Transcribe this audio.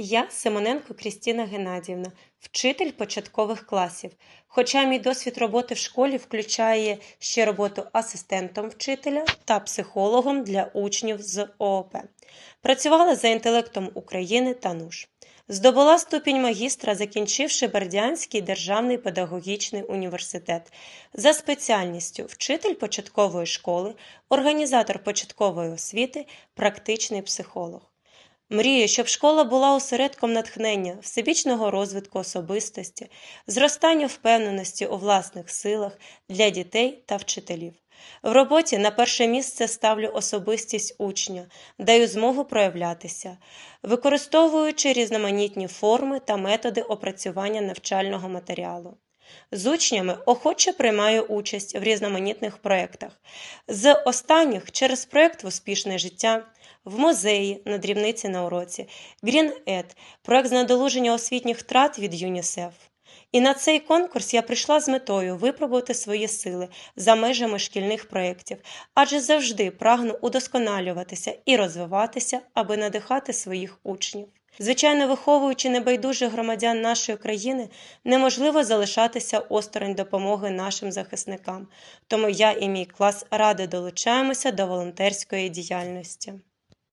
Я Симоненко Крістіна Геннадіївна, вчитель початкових класів. Хоча мій досвід роботи в школі включає ще роботу асистентом вчителя та психологом для учнів з ООП. Працювала за інтелектом України та НУШ. Здобула ступінь магістра, закінчивши Бердянський державний педагогічний університет за спеціальністю вчитель початкової школи, організатор початкової освіти, практичний психолог. Мрію, щоб школа була осередком натхнення, всебічного розвитку особистості, зростання впевненості у власних силах для дітей та вчителів. В роботі на перше місце ставлю особистість учня, даю змогу проявлятися, використовуючи різноманітні форми та методи опрацювання навчального матеріалу. З учнями охоче приймаю участь в різноманітних проєктах. З останніх через проєкт Успішне життя, в музеї на дрібниці на уроці, Green Ed – проєкт з надолуження освітніх втрат від ЮНІСЕФ. І на цей конкурс я прийшла з метою випробувати свої сили за межами шкільних проєктів, адже завжди прагну удосконалюватися і розвиватися, аби надихати своїх учнів. Звичайно, виховуючи небайдужих громадян нашої країни, неможливо залишатися осторонь допомоги нашим захисникам. Тому я і мій клас ради долучаємося до волонтерської діяльності.